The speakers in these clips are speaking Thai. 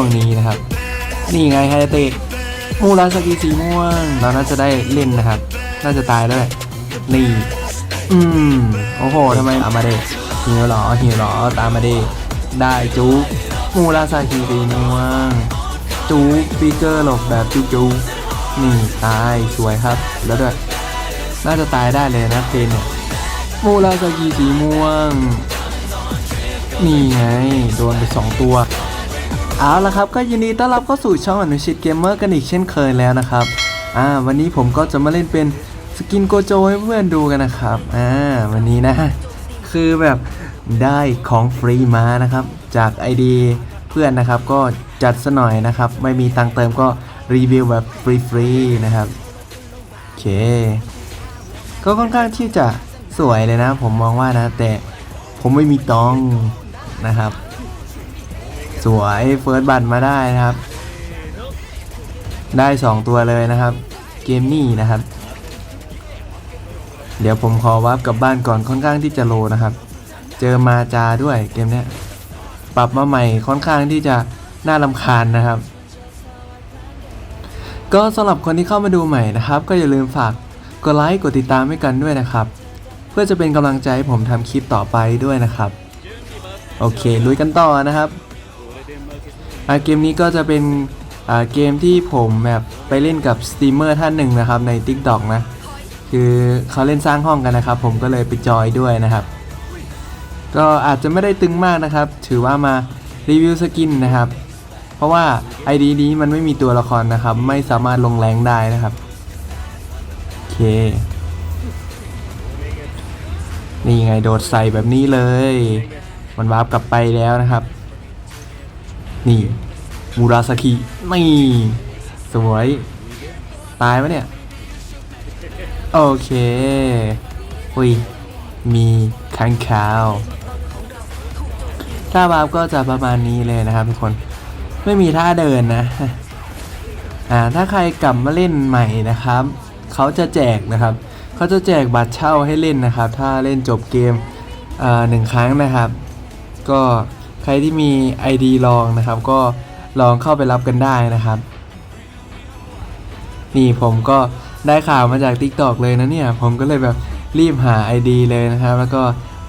ช่วงนี้นะครับ นี่ไงไฮเตะมูราสกิสีม่วงเราน่าจะได้เล่นนะครับ น่าจะตายด้วยนี่อืมโอ้โหทำไมตามมาเดหิวเหรอหิวเหรอตามมาเดได้จุกมูราสกิสีม่วงจุกฟิกเกอร์หลบแบบจุกจุกนี่ตายสวยครับ แล้วด้วยน่าจะตายได้เลยนะเพนเนี่ยมูราสกิสีม่วง นี่ไง โดนไปสองตัว เอาละครับก็ยินดีต้อนรับเข้าสู่ช่องอนุชิตเกมเมอร์กันอีกเช่นเคยแล้วนะครับอ่าวันนี้ผมก็จะมาเล่นเป็นสกินโกโจให้เพื่อนดูกันนะครับอ่าวันนี้นะ คือแบบได้ของฟรีมานะครับ จาก ID เพื่อนนะครับก็จัดซะหน่อยนะครับ ไม่มีตังเติมก็รีวิวแบบฟรีๆนะครับโอเค ก็ค่อนข้างที่จะสวยเลยนะ ผมมองว่านะ แต่ผมไม่มีตองนะครับ สวยเฟิร์สบัตมาได้นะครับ ได้ 2 ตัวเลยนะครับ เกมนี้นะครับ เดี๋ยวผมขอวับกลับบ้านก่อนค่อนข้างที่จะโลนะครับ เจอมาจาด้วยเกมเนี้ยปรับมาใหม่ค่อนข้างที่จะน่าลำคาญนะครับ ก็สำหรับคนที่เข้ามาดูใหม่นะครับ ก็อย่าลืมฝากกดไลค์กดติดตามให้กันด้วยนะครับ เพื่อจะเป็นกำลังใจให้ผมทำคลิปต่อไปด้วยนะครับ โอเคลุยกันต่อนะครับ เกมนี้ก็จะเป็นเกมที่ผมแบบไปเล่นกับสตรีมเมอร์ท่านหนึ่งนะครับใน TikTok นะ คือเขาเล่นสร้างห้องกันนะครับ ผมก็เลยไปจอยด้วยนะครับ ก็อาจจะไม่ได้ตึงมากนะครับ ถือว่ามารีวิวสกินนะครับ เพราะว่า ID นี้มันไม่มีตัวละครนะครับ ไม่สามารถลงแรงได้นะครับโอเค นี่ไงโดดใส่แบบนี้เลย มันวาร์ปกลับไปแล้วนะครับ นี่มูราสกินี่ สวย ตายไหมเนี่ย โอเคอุ้ย มีค้างคาวถ้าวาปก็จะประมาณนี้เลยนะครับทุกคน ไม่มีท่าเดินนะ อ่า ถ้าใครกลับมาเล่นใหม่นะครับ เขาจะแจกนะครับ เขาจะแจกบัตรเช่าให้เล่นนะครับ ถ้าเล่นจบเกมอ่าหนึ่งครั้งนะครับ ก็ รที่มี ID ลองนะครับ ก็ลองเข้าไปรับกันได้นะครับ นี่ผมก็ได้ข่าวมาจาก TikTok เลยนะเนี่ย ผมก็เลยแบบรีบหา ID เลยนะครับ แล้วก็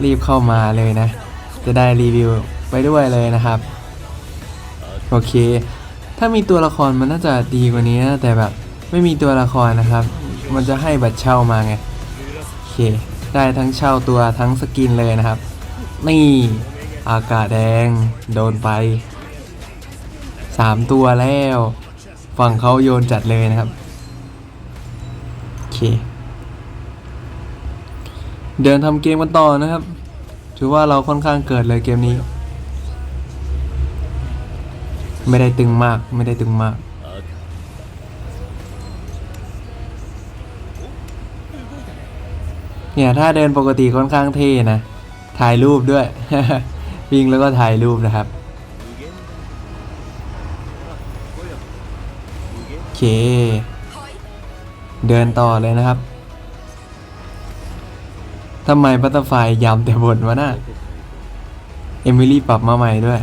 รีบเข้ามาเลยนะ จะได้รีวิวไปด้วยเลยนะครับ โอเค ถ้ามีตัวละครมันน่าจะดีกว่านี้นะแต่แบบไม่มีตัวละครนะครับ มันจะให้บัตรเช่ามาไง โอเค ได้ทั้งเช่าตัวทั้งสกินเลยนะครับ นี่ อากาศแดง โดนไปสามตัวแล้ว ฝั่งเขาโยนจัดเลยนะครับ โอเค เดินทำเกมกันต่อนะครับ ถือว่าเราค่อนข้างเกิดเลยเกมนี้ ไม่ได้ตึงมากไม่ได้ตึงมากเนี่ยถ้าเดินปกติค่อนข้างเท่นะ ถ่ายรูปด้วย วิ่งแล้วก็ถ่ายรูปนะครับโอเค เดินต่อเลยนะครับทำไมบัตเตอร์ไฟยำแต่บนวะน่ะเอมิลี่ปรับมาใหม่ด้วย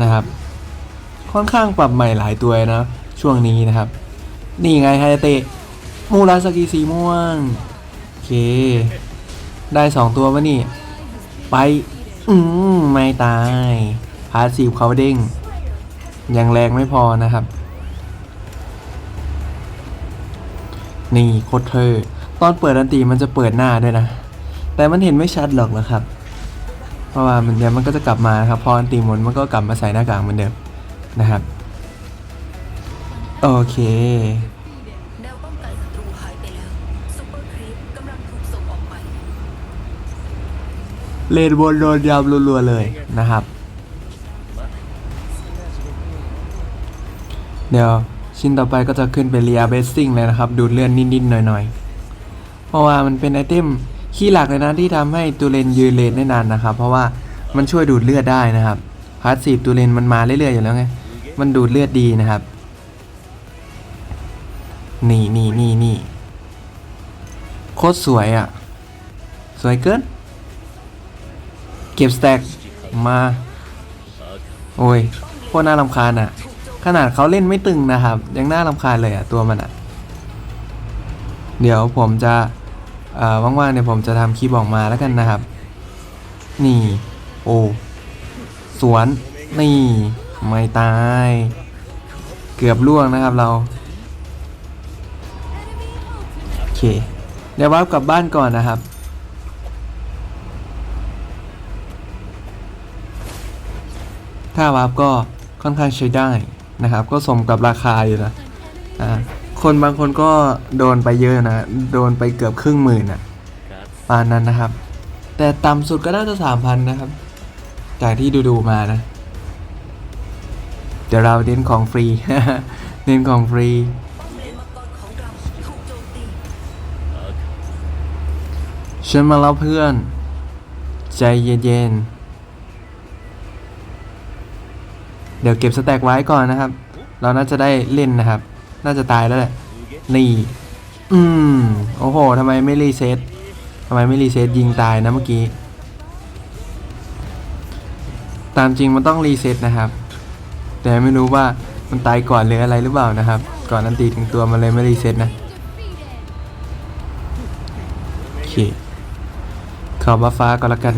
นะครับ ค่อนข้างปรับใหม่หลายตัวนะ ช่วงนี้นะครับ นี่ไงไฮเตะมูราสกิสีม่วง โอเค ได้สองตัววะนี่ ไป อืมไม่ตายพาสีเขาเด้ง ยังแรงไม่พอนะครับ นี่โคตรเธอตอนเปิดอันตีมันจะเปิดหน้าด้วยนะ แต่มันเห็นไม่ชัดหรอกนะครับ เพราะว่ามันเดี๋ยวมันก็จะกลับมาครับพออันตีหมดมันก็กลับมาใส่หน้ากากเหมือนเดิมนะครับ โอเค เลนบนโดนยำรัวๆเลยนะครับ เดี๋ยวชิ้นต่อไปก็จะขึ้นเป็นเรียเบสซิ่งเลยนะครับ ดูดเลือดนิดๆหน่อยๆ เพราะว่ามันเป็นไอเทมขี้หลักเลยนะที่ทำให้ตูเลนยืนเลนได้นานนะครับ เพราะว่ามันช่วยดูดเลือดได้นะครับพาสซีฟตูเลนมันมาเรื่อยๆอยู่แล้วไงมันดูดเลือดดีนะครับ นี่นี่นี่นี่โคตรสวยอะ่ะ สวยเกิน เก็บสแต็กมา โอ้ยโคตรน่ารำคาญอะ ขนาดเขาเล่นไม่ตึงนะครับ ยังน่ารำคาญเลยอะ ตัวมันอะ เดี๋ยวผมจะอ่อว่างๆเดี๋ยผมจะทำคลิปออกมาแล้วกันนะครับ นี่ โอ้สวน นี่ ไม่ตาย เกือบล่วงนะครับเรา โอเค เดี๋ยววับกลับบ้านก่อนนะครับ ค่าวาร์ปก็ค่อนข้างใช้ได้นะครับ ก็สมกับราคาอยู่นะอ่าคนบางคนก็โดนไปเยอะนะ โดนไปเกือบครึ่งหมื่นอะปานนั้นนะครับ แต่ต่ำสุดก็น่าจะสามพันนะครับ จากที่ดูๆมานะ เดี๋ยวเราเน้นของฟรี เน้นของฟรี ฉันมาแล้วเพื่อน ใจเย็นๆ เดี๋ยวเก็บสแต็กไว้ก่อนนะครับ เราน่าจะได้เล่นนะครับ น่าจะตายแล้วแหละ นี่ อืม โอ้โหทำไมไม่รีเซ็ตทำไมไม่รีเซ็ตยิงตายนะเมื่อกี้ ตามจริงมันต้องรีเซ็ตนะครับ แต่ไม่รู้ว่ามันตายก่อนหรืออะไรหรือเปล่านะครับ ก่อนนันตีถึงตัวมันเลยไม่รีเซ็ตนะโอเคขอบัฟฟ้าก็แล้วกัน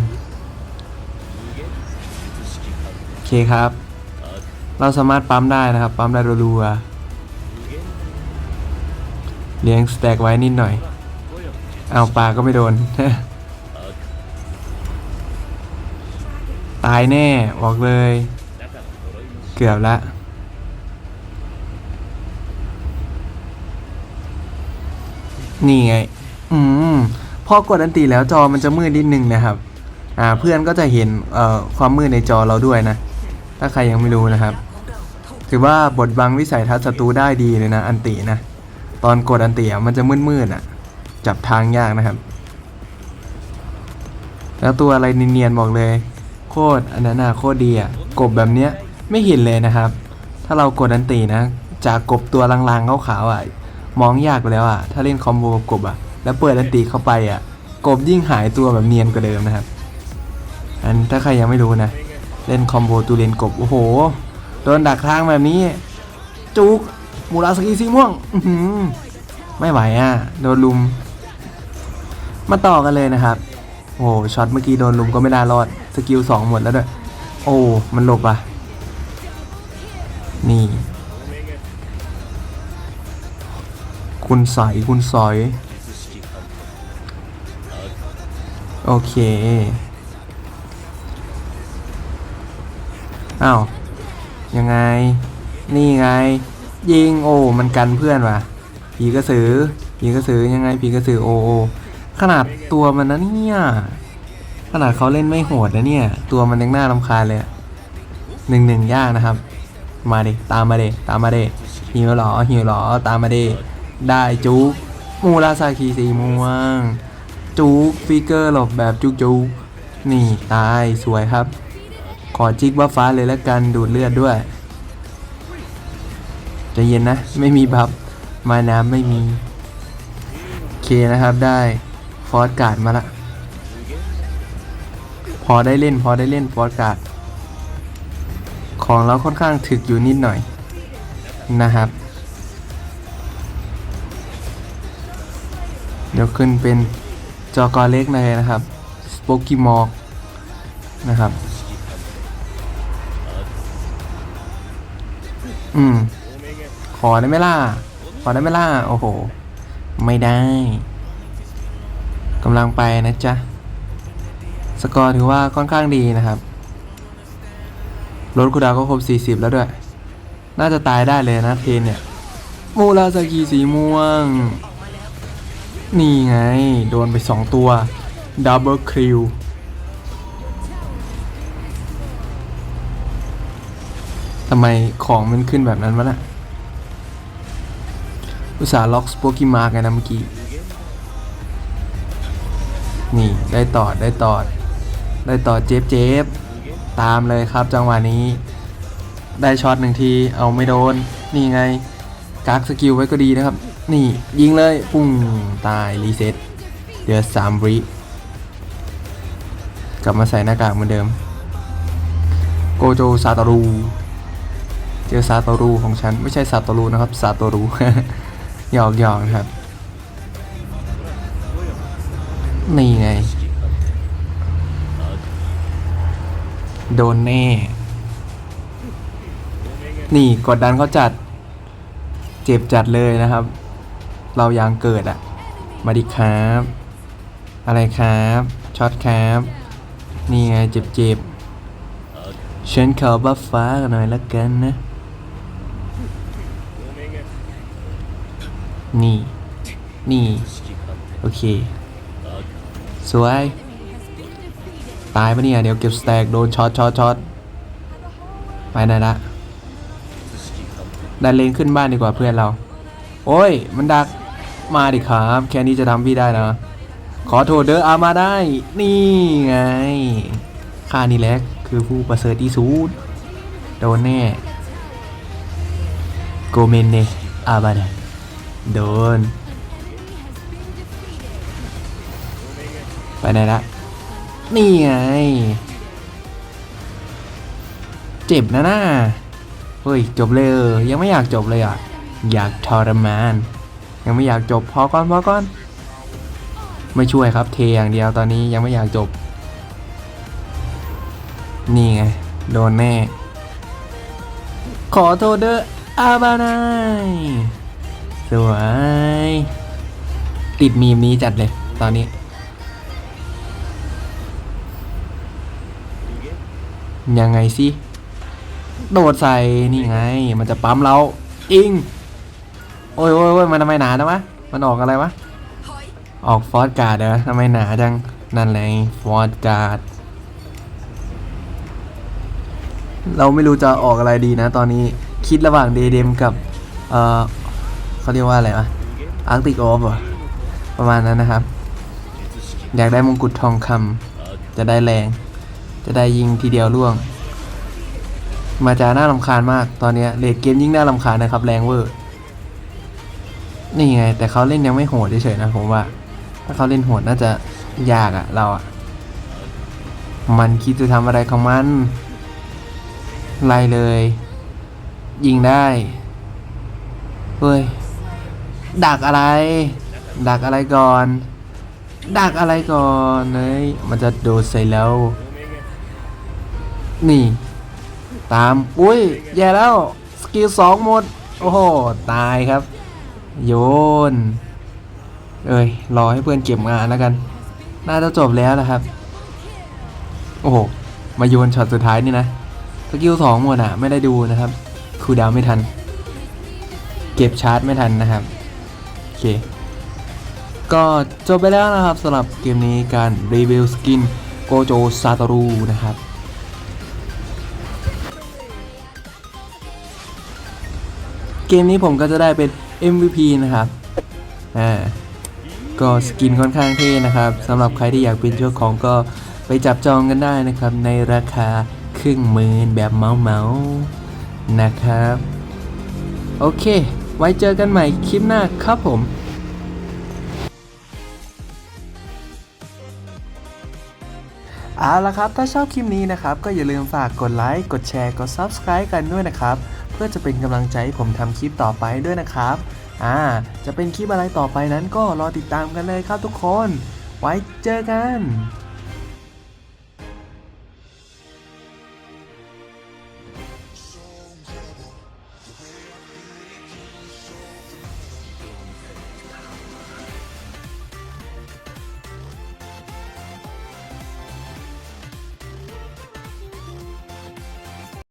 โอเคครับ เราสามารถปั๊มได้นะครับ ปั๊มได้รัวๆเลี้ยงสแต็กไว้นิดหน่อย เอาปลาก็ไม่โดน ตายแน่บอกเลย เกือบละนี่ไง อืม พอกดอันตีแล้วจอมันจะมืดนิดนึงนะครับ อ่า เพื่อนก็จะเห็น เอ่อ ความมืดในจอเราด้วยนะ ถ้าใครยังไม่รู้นะครับ ถือว่าบดบังวิสัยทัศน์ศัตรูได้ดีเลยนะอันตินะ ตอนกดอันติอะมันจะมืดๆอะ จับทางยากนะครับ แล้วตัวอะไรเนียนๆบอกเลย โคตรอันนั้นนะโคตรดีอะกบแบบเนี้ยไม่เห็นเลยนะครับ ถ้าเรากดอันตินะ จากกบตัวลางๆขาวๆอะมองยากไปแล้วอะ ถ้าเล่นคอมโบกับกบอะ แล้วเปิดอันติเข้าไปอะ กบยิ่งหายตัวแบบเนียนกว่าเดิมนะครับ อันถ้าใครยังไม่รู้นะ เล่นคอมโบตูเลนกบ โอ้โห โดนดักทางแบบนี้ จุกมูราสกีสีม่วงไม่ไหวอะ โดนลุม มาต่อกันเลยนะครับ โอ้ช็อตเมื่อกี้โดนลุมก็ไม่น่ารอด สกิลสองหมดแล้วด้วย โอ้ มันหลบอะ นี่ คุณสอยคุณสอย โอเค อ้าว ยังไง นี่ไง ยิงโอ้มันกันเพื่อนว่ะผีกระสือผีกระสือยังไงผีกระสือโอ้โอ้ขนาดตัวมันนะเนี่ยขนาดเขาเล่นไม่โหดนะเนี่ย ตัวมันยังน่ารำคาญเลยหนึ่งหนึ่งยากนะครับ มาดิตามมาดิตามมาดิหิวหรอหิวหรอตามมาดิได้จุกมูราซาคีสีม่วงจุกฟิกเกอร์หลบแบบจุกจุกนี่ตายสวยครับ ขอจิกบัฟฟ้าเลยแล้วกันดูดเลือดด้วยใจะเย็นนะ ไม่มีบัฟมาน้ำไม่มีโอเคนะครับได้ฟอสการ์ดมาละ พอได้เล่นพอได้เล่นฟอสการ์ดของเราค่อนข้างถึกอยู่นิดหน่อยนะครับ เดี๋ยวขึ้นเป็นจอกอเล็กเลยนะครับสป o กี้มอกนะครับ อืม ขอได้ไหมล่ะ ขอได้ไหมล่ะ โอ้โห ไม่ได้กำลังไปนะจ๊ะ สกอร์ถือว่าค่อนข้างดีนะครับ รถคูดาวก็ครบ 40 แล้วด้วย น่าจะตายได้เลยนะเทนเนี่ย มูราสกีสีม่วง นี่ไง โดนไป 2 ตัว ดับเบิลคิว ทำไมของมันขึ้นแบบนั้นวะน่ะอุตส่าห์ล็อกสป o กี้มาร์กนะเมื่อกี้ นี่ได้ต่อได้ต่อได้ต่อเจฟเจฟตามเลยครับจังหวะนี้ ได้ช็อตหนึ่งที เอาไม่โดน นี่ไงกักสกิลไว้ก็ดีนะครับ นี่ยิงเลยปุ้งตายรีเซ็ตเดือสามวิกลับมาใส่หน้ากากเหมือนเดิม โกโจซาตารู เจอซาโตรูของฉัน ไม่ใช่ซาโตรูนะครับซาโตรูหยอกหยอกนะครับ นี่ไง โดนแน่ นี่กดดันเขาจัด เจ็บจัดเลยนะครับ เรายางเกิดอะมาดิครับ อะไรครับช็อตครับนี่ไงเจ็บเจ็บๆฉันขอบัฟฟ้ากันหน่อยละกันนะ นี่ นี่ โอเค สวย ตายปะเนี่ย เดี๋ยวเก็บสแต็กโดนช็อตช็อตช็อตไปไหนละดันเลนขึ้นบ้านดีกว่าเพื่อนเรา โอ้ย มันดัก มาดิครับ แค่นี้จะทำพี่ได้นะ ขอโทษเด้ออามาได้ นี่ไงข้านี่แหละคือผู้ประเสริฐที่สุดโดนแน่ โกเมนเนอาบาดา โดน ไปไหนละ นี่ไง เจ็บนะน่าเฮ้ย จบเลยเออยังไม่อยากจบเลยอะ อยากทรมาน ยังไม่อยากจบพอก่อนพอก่อน ไม่ช่วยครับเทอย่างเดียวตอนนี้ยังไม่อยากจบ นี่ไง โดนแน่ ขอโทษเด้ออาบานาย สวย ติดมีมนี้จัดเลย ตอนนี้ ยังไงสิโดดใส่นี่ไง มันจะปั๊มเราอิง โอ้ยโอ้ยโอ้ยมันทำไมหนาจังวะมันออกอะไรวะ ออกฟอสการ์ดเหรอทำไมหนาจัง นั่นแหละฟอสการ์ดเราไม่รู้จะออกอะไรดีนะตอนนี้คิดระหว่างเดเดมกับเออ เขาเรียกว่าอะไรวะอาร์ติกออฟประมาณนั้นนะครับ อยากได้มงกุฎทองคำจะได้แรง จะได้ยิงทีเดียวล่วง มาจาน่าลำคาญมากตอนนี้เลดเกมยิ่งน่าลำคาญนะครับแรงเวอร์นี่ไง แต่เขาเล่นยังไม่โหดเฉยๆนะผมว่า ถ้าเขาเล่นโหดน่าจะยากอะเราอะมันคิดจะทำอะไรของมันไล่เลย ยิงได้เฮ้ย ดักอะไร ดักอะไรก่อน ดักอะไรก่อนเฮ้ยมันจะโดดใส่แล้ว นี่ ตาม อุ้ย แย่แล้ว สกิลสองหมด โอ้โห ตายครับ โยน เอ้ย รอให้เพื่อนเก็บงานแล้วกัน น่าจะจบแล้วนะครับ โอ้โห มาโยนช็อตสุดท้ายนี่นะ สกิลสองหมดอะ ไม่ได้ดูนะครับ คูดาวไม่ทัน เก็บชาร์จไม่ทันนะครับ เค ก็จบไปแล้วนะครับสำหรับเกมนี้การรีวิวสกินโกโจซาตารูนะครับเกมนี้ผมก็จะได้เป็น MVP นะครับ อ่า ก็สกินค่อนข้างเท่นะครับสำหรับใครที่อยากเป็นเจ้าของก็ไปจับจองกันได้นะครับ ในราคาครึ่งหมื่นแบบเมาเมานะครับ โอเค ไว้เจอกันใหม่คลิปหน้าครับผมเอาละครับ ถ้าชอบคลิปนี้นะครับ ก็อย่าลืมฝากกดไลค์ กดแชร์ กด Subscribe กันด้วยนะครับ เพื่อจะเป็นกำลังใจให้ผมทำคลิปต่อไปด้วยนะครับ อ่า จะเป็นคลิปอะไรต่อไปนั้นก็รอติดตามกันเลยครับทุกคน ไว้เจอกัน